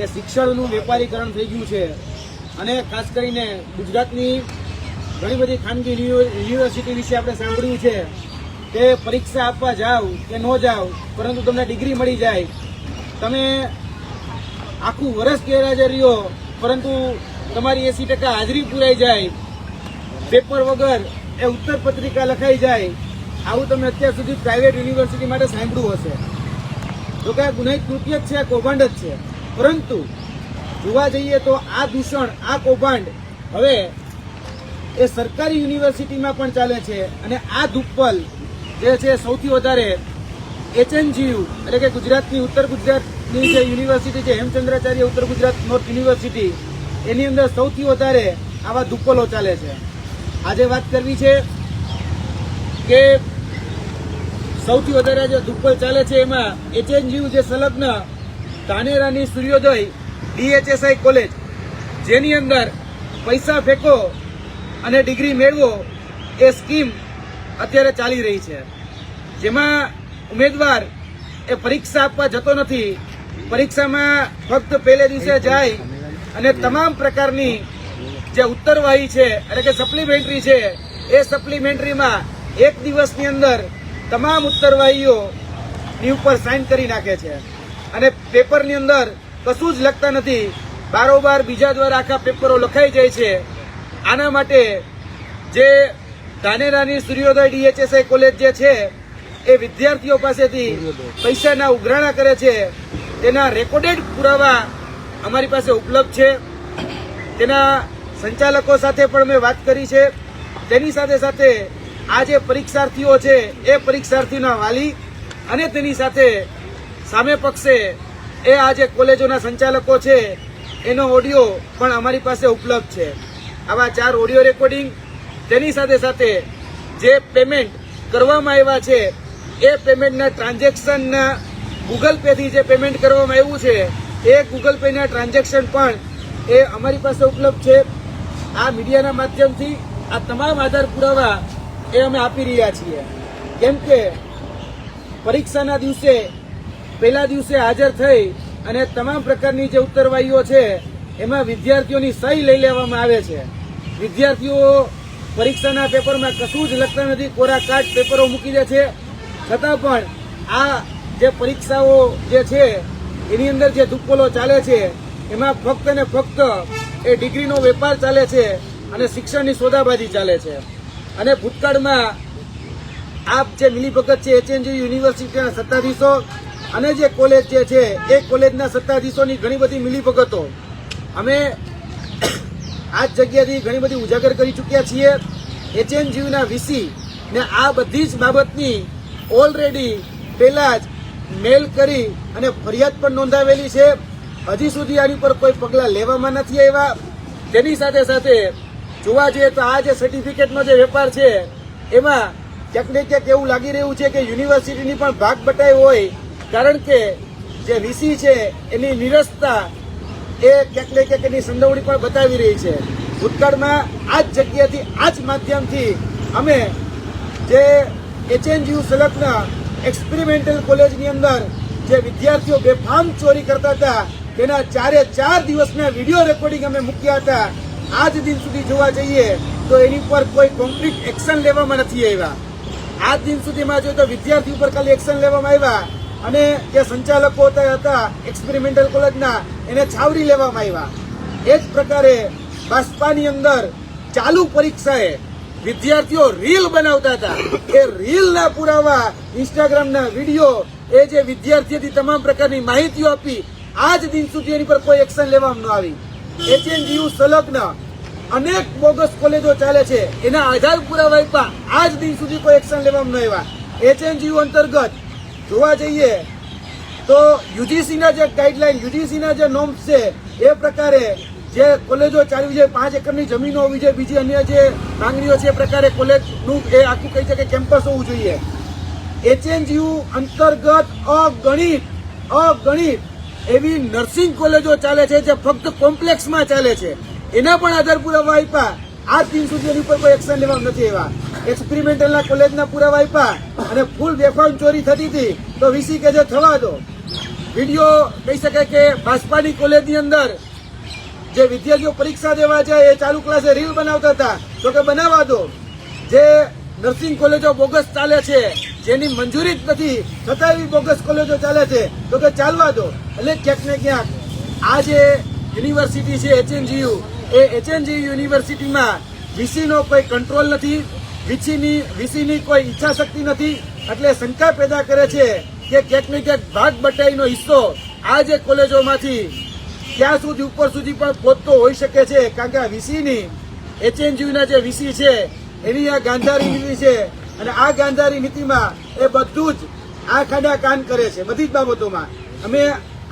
કે શિક્ષણનું વેપારીકરણ થઈ ગયું છે અને ખાસ કરીને ગુજરાતની ઘણી બધી ખાનગી યુનિવર્સિટી વિશે આપણે સાંભળ્યું છે કે પરીક્ષા આપવા જાઓ કે ન જાઓ પરંતુ તમને ડિગ્રી મળી જાય. તમે આખું વર્ષ ગેરહાજર રહ્યો, પરંતુ તમારી એસી ટકા હાજરી પૂરાઈ જાય. પેપર વગર એ ઉત્તર પત્રિકા લખાઈ જાય. આવું તમે અત્યાર સુધી પ્રાઇવેટ યુનિવર્સિટી માટે સાંભળ્યું હશે. તો કે ગુનાહિત કૃત્ય જ છે કૌભાંડ જ છે. પરંતુ જોવા જઈએ તો આ દૂષણ આ કૌભાંડ હવે એ સરકારી યુનિવર્સિટીમાં પણ ચાલે છે અને આ ધુપ્પલ જે છે સૌથી વધારે એચએનજીયુ એટલે કે ગુજરાતની ઉત્તર ગુજરાતની જે યુનિવર્સિટી છે, હેમચંદ્રાચાર્ય ઉત્તર ગુજરાત નોર્થ યુનિવર્સિટી, એની અંદર સૌથી વધારે આવા ધુપ્પલો ચાલે છે. આજે વાત કરવી છે કે સૌથી વધારે જે ધુપ્પલ ચાલે છે, એમાં એચએનજીયુ જે સંલગ્ન ધાનેરાની સૂર્યોદય ડીએચએસઆઈ કોલેજ, જેની અંદર પૈસા ફેંકો અને ડિગ્રી મેળવો એ સ્કીમ અત્યારે ચાલી રહી છે. જેમાં ઉમેદવાર એ પરીક્ષા આપવા જતો નથી, પરીક્ષામાં ફક્ત પહેલે દિવસે જાય અને તમામ પ્રકારની જે ઉત્તરવાહી છે, એટલે કે સપ્લિમેન્ટરી છે, એ સપ્લિમેન્ટરીમાં એક દિવસની અંદર તમામ ઉત્તરવાહીઓની ઉપર સાઇન કરી નાખે છે. અને પેપરની અંદર કશું જ લખતા નથી. બારોબાર બીજા દ્વારા આખા પેપરો લખાઈ જાય છે. આના માટે જે ધાનેરાની સૂર્યોદય ડીએચએસઆઈ કોલેજ જે છે, એ વિદ્યાર્થીઓ પાસેથી પૈસાના ઉઘરાણા કરે છે. તેના રેકોર્ડેડ પુરાવા અમારી પાસે ઉપલબ્ધ છે. તેના સંચાલકો સાથે પણ મેં વાત કરી છે. તેની સાથે સાથે આ જે પરીક્ષાર્થીઓ છે, એ પરીક્ષાર્થીઓના વાલી અને તેની સાથે સામે પક્ષે એ આ જે કોલેજોના સંચાલકો છે, એનો ઓડિયો પણ અમારી પાસે ઉપલબ્ધ છે. આવા ચાર ઓડિયો રેકોર્ડિંગ તેની સાથે સાથે જે પેમેન્ટ કરવામાં આવ્યા છે, એ પેમેન્ટના ટ્રાન્ઝેક્શનના ગૂગલ પેથી જે પેમેન્ટ કરવામાં આવ્યું છે, એ ગૂગલ પેના ટ્રાન્ઝેક્શન પણ એ અમારી પાસે ઉપલબ્ધ છે. આ મીડિયાના માધ્યમથી આ તમામ આધાર પુરાવા એ અમે આપી રહ્યા છીએ. કેમ કે પરીક્ષાના દિવસે પહેલા દિવસે હાજર થઈ અને તમામ પ્રકારની જે ઉત્તરવાહીઓ છે, એમાં વિદ્યાર્થીઓની સહી લઈ લેવામાં આવે છે. વિદ્યાર્થીઓ પરીક્ષાના પેપરમાં કશું જ લખતા નથી, કોરા કાટ પેપરો મૂકી દે છે. છતાં પણ આ જે પરીક્ષાઓ જે છે, એની અંદર જે ધુપ્પલો ચાલે છે, એમાં ફક્ત ને ફક્ત એ ડિગ્રીનો વેપાર ચાલે છે અને શિક્ષણની સોદાબાજી ચાલે છે. અને ભૂતકાળમાં આપ જે મિલીભગત છે, એચએનજી યુનિવર્સિટીના સત્તાધીશો અને જે કોલેજ જે છે, એ કોલેજના સત્તાધીશોની ઘણી બધી મિલીભગતો. અમે આ જ જગ્યાથી ઘણી બધી ઉજાગર કરી ચૂક્યા છીએ. એચએનજીયુના વીસી ને આ બધી જ બાબતની ઓલરેડી પહેલાં જ મેલ કરી અને ફરિયાદ પણ નોંધાવેલી છે. હજી સુધી આની પર કોઈ પગલાં લેવામાં નથી આવ્યા. તેની સાથે સાથે જોવા જઈએ તો આ જે સર્ટિફિકેટનો જે વેપાર છે, એમાં ક્યાંક ને ક્યાંક એવું લાગી રહ્યું છે કે યુનિવર્સિટીની પણ ભાગ બટાઈ હોય કારણ કે જે વીસી છે, એની નિરસતા એ ક્યાંક ને એની સંડોવણી પણ બતાવી રહી છે. ભૂતકાળમાં આ જ જગ્યાથી, આ જ માધ્યમથી અમે જે એચએનજીયુ સંલગ્ન એક્સપેરિમેન્ટલ કોલેજની અંદર જે વિદ્યાર્થીઓ બેફામ ચોરી કરતા હતા, તેના ચારે ચાર દિવસના વીડિયો રેકોર્ડિંગ અમે મૂક્યા હતા. આજ દિન સુધી જોવા જઈએ તો એની ઉપર કોઈ કોન્ક્રીટ એક્શન લેવામાં નથી આવ્યા. આજ દિન સુધીમાં જોઈએ તો વિદ્યાર્થી ઉપર ખાલી એક્શન લેવામાં આવ્યા અને જે સંચાલકો હતા એક્સપેરિમેન્ટલ કોલેજના એને છાવરી લેવામાં આવ્યા. એ જ પ્રકારે બાસ્પાની અંદર ચાલુ પરીક્ષાએ વિદ્યાર્થીઓ રીલ બનાવતા હતા. એ રીલના પુરાવા ઇન્સ્ટાગ્રામના વીડિયો એ જે વિદ્યાર્થીઓથી તમામ પ્રકારની માહિતીઓ આપી, આજ દિન સુધી એની પર કોઈ એક્શન લેવામાં ન આવી. એચએનજીયુ સંલગ્ન અનેક બોગસ કોલેજો ચાલે છે. એના આધાર પુરાવા આજ દિન સુધી કોઈ એક્શન લેવામાં ન આવ્યા. એચએનજીયુ અંતર્ગત જોવા જઈએ તો યુજીસીના જે ગાઈડલાઈન યુજીસીના જે નોમ્સ છે, એ પ્રકારે જે કોલેજો ચાલવી જોઈએ પાંચ એકરની જમીનો હોવી જોઈએ બીજી અન્ય જે માંગણીઓ છે, એ પ્રકારે કોલેજનું એ આખું કહી શકે કેમ્પસ હોવું જોઈએ. એચએનજીયુ અંતર્ગત અગણિત અગણિત એવી નર્સિંગ કોલેજો ચાલે છે, જે ફક્ત કોમ્પ્લેક્સમાં ચાલે છે. એના પણ આધાર પુરાવા આપ્યા. આ દિન સુધી એની ઉપર કોઈ એક્શન લેવા નથી એવા એક્સપેરિમેન્ટલના કોલેજના પુરાવા આપ્યા. અને ફૂલ બેફામ ચોરી થતી હતી, તો વીસી કે જે થવા દો. વીડિયો કહી શકાય કે ભાજપાની કોલેજની અંદર જે વિદ્યાર્થીઓ પરીક્ષા દેવા જાય, એ ચાલુ ક્લાસે રીલ બનાવતા હતા. તો કે બનાવવા દો. જે નર્સિંગ કોલેજો બોગસ ચાલે છે, જેની મંજૂરી જ નથી, છતાં એવી બોગસ કોલેજો ચાલે છે, તો કે ચાલવા દો. એટલે ક્યાંક ને ક્યાંક આ જે યુનિવર્સિટી છે, એચએનજીયુ, એ એચએનજીયુ યુનિવર્સિટીમાં વીસીનો કોઈ કંટ્રોલ નથી વીસીની વીસીની કોઈ ઈચ્છા શક્તિ નથી. એટલે શંકા પેદા કરે છે કે ક્યાંક ને ક્યાંક ભાગ બટાઈનો હિસ્સો આ જે કોલેજોમાંથી ક્યાં સુધી ઉપર સુધી પણ પહોંચતો હોઈ શકે છે. કારણ કે આ વીસીની એચએનજીયુના જે વીસી છે, એની આ ગાંધારી નીતિ છે અને આ ગાંધારી નીતિમાં એ બધું જ આ ખાડા કાન કરે છે. બધી જ બાબતોમાં. અમે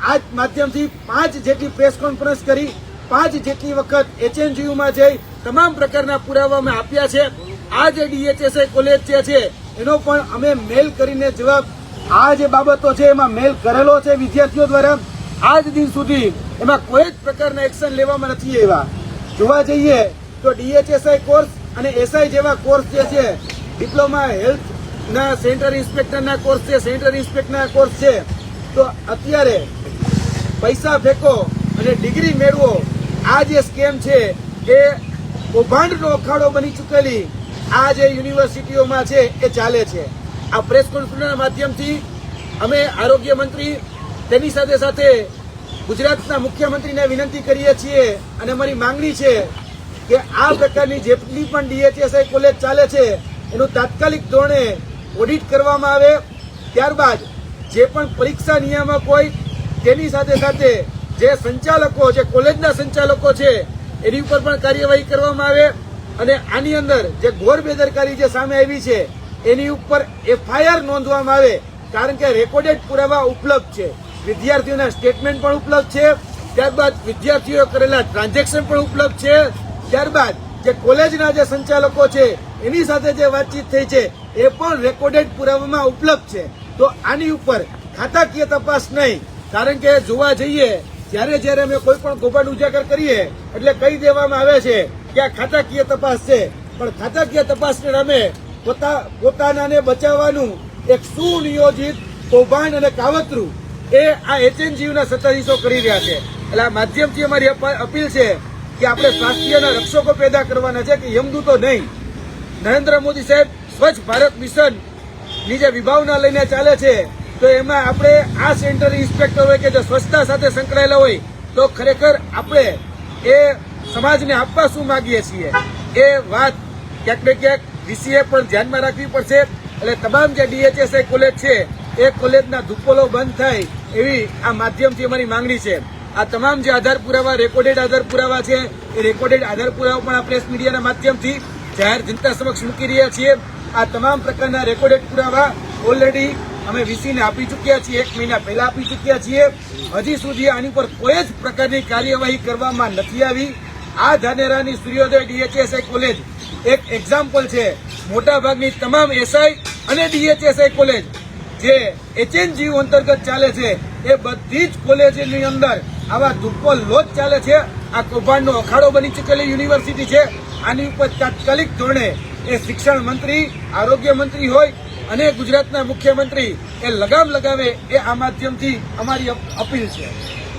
આ માધ્યમથી પાંચ જેટલી પ્રેસ કોન્ફરન્સ કરી, પાંચ જેટલી વખત એચએનજીયુમાં જઈ, તમામ પ્રકારના પુરાવા અમે આપ્યા છે. આ જે ડીએચએસઆઈ કોલેજ જે છે, એનો પણ અમે મેલ કરીને જવાબ, આ જે બાબતો છે એમાં મેલ કરેલો છે વિદ્યાર્થીઓ દ્વારા, આજ દિન સુધી એમાં કોઈ જ પ્રકારના એક્શન લેવામાં નથી આવ્યા. જોવા જઈએ તો ડીએચએસઆઈ કોર્સ અને એસઆઈ જેવા કોર્સ જે છે ડિપ્લોમા હેલ્થના સેન્ટર ઇન્સ્પેક્ટરના કોર્સ છે સેન્ટર ઇન્સ્પેક્ટરના કોર્સ છે, તો અત્યારે પૈસા ફેંકો અને ડિગ્રી મેળવો, આ જે સ્કેમ છે એ કૌભાંડનો અખાડો બની ચૂકેલી આ જે યુનિવર્સિટીઓમાં છે એ ચાલે છે. આ પ્રેસ કોન્ફરન્સના માધ્યમથી અમે આરોગ્ય મંત્રી, તેની સાથે સાથે ગુજરાતના મુખ્યમંત્રીને વિનંતી કરીએ છીએ અને અમારી માંગણી છે કે આ પ્રકારની જેટલી પણ ડીએચએસઆઈ કોલેજ ચાલે છે, એનું તાત્કાલિક ધોરણે ઓડિટ કરવામાં આવે. ત્યારબાદ જે પણ પરીક્ષા નિયામક હોય, તેની સાથે સાથે જે સંચાલકો, જે કોલેજના સંચાલકો છે, એની ઉપર પણ કાર્યવાહી કરવામાં આવે. અને આની અંદર જે ઘોર બેદરકારી જે સામે આવી છે, એની ઉપર એફઆઈઆર નોંધવામાં આવે, કારણ કે રેકોર્ડેડ પુરાવા ઉપલબ્ધ છે. વિદ્યાર્થીઓના સ્ટેટમેન્ટ પણ ઉપલબ્ધ છે, ત્યારબાદ વિદ્યાર્થીઓ કરેલા ટ્રાન્ઝેક્શન પણ ઉપલબ્ધ છે, ત્યારબાદ જે કોલેજના જે સંચાલકો છે, એની સાથે જે વાતચીત થઈ છે, એ પણ રેકોર્ડેડ પુરાવામાં ઉપલબ્ધ છે. તો આની ઉપર ખાતાકીય તપાસ નહીં, કારણ કે જોવા જઈએ, જ્યારે જ્યારે અમે કોઈ પણ કૌભાંડ ઉજાગર કરીએ, એટલે કહી દેવામાં આવે છે કે આ ખાતાકીય તપાસ છે? પણ ખાતાકીય તપાસને નામે પોતા પોતાનાને બચાવવાનું એક સુનિયોજિત કૌભાંડ અને કાવતરું એ આ એચએનજીયુના સત્તાધીશો કરી રહ્યા છે. એટલે આ માધ્યમથી અમારી અપીલ છે કે આપણે સ્વાસ્થ્યના રક્ષકો પેદા કરવાના છે કે યમદૂતો નહીં. નરેન્દ્ર મોદી સાહેબ સ્વચ્છ ભારત મિશનની જે વિભાવના લઈને ચાલે છે. તો એમાં આપણે આ સેન્ટર ઇન્સ્પેક્ટર હોય કે જે સ્વચ્છતા સાથે સંકળાયેલા હોય, તો ખરેખર આપણે એ સમાજને આપવા શું માંગીએ છીએ? એ વાત ક્યાંક ને ક્યાંક વીસીએ પણ ધ્યાનમાં રાખવી પડશે. એટલે તમામ જે ડીએચએસઆઈ કોલેજ છે, એ કોલેજના ધુપોલો બંધ થાય એવી આ માધ્યમથી અમારી માંગણી છે. આ તમામ જે આધાર પુરાવા રેકોર્ડેડ આધાર પુરાવા છે, એ રેકોર્ડેડ આધાર પુરાવા પણ આ પ્રેસ મીડિયાના માધ્યમથી જાહેર જનતા સમક્ષ મૂકી રહ્યા છીએ. આ તમામ પ્રકારના રેકોર્ડેડ પુરાવા ઓલરેડી અમે વીસીને આપી ચૂક્યા છીએ, એક મહિના પહેલા આપી ચૂક્યા છીએ. હજી સુધી આની પર કોઈ જ પ્રકારની કાર્યવાહી કરવામાં નથી આવી. આ ધાનેરાની સૂર્યોદય ડીએચએસઆઈ કોલેજ એક એક્ઝામ્પલ છે મોટા ભાગની તમામ એસઆઈ અને ડીએચએસઆઈ કોલેજ જે એચએનજીયુ અંતર્ગત ચાલે છે. એ બધી જ કોલેજની અંદર આવા ધુપ્પો લોજ ચાલે છે. આ કૌભાંડનો અખાડો બની ચૂકેલી યુનિવર્સિટી છે. આની ઉપર તાત્કાલિક ધોરણે એ શિક્ષણ મંત્રી, આરોગ્ય મંત્રી હોય અને ગુજરાતના મુખ્યમંત્રી એ લગામ લગાવે એ આ માધ્યમથી અમારી અપીલ છે.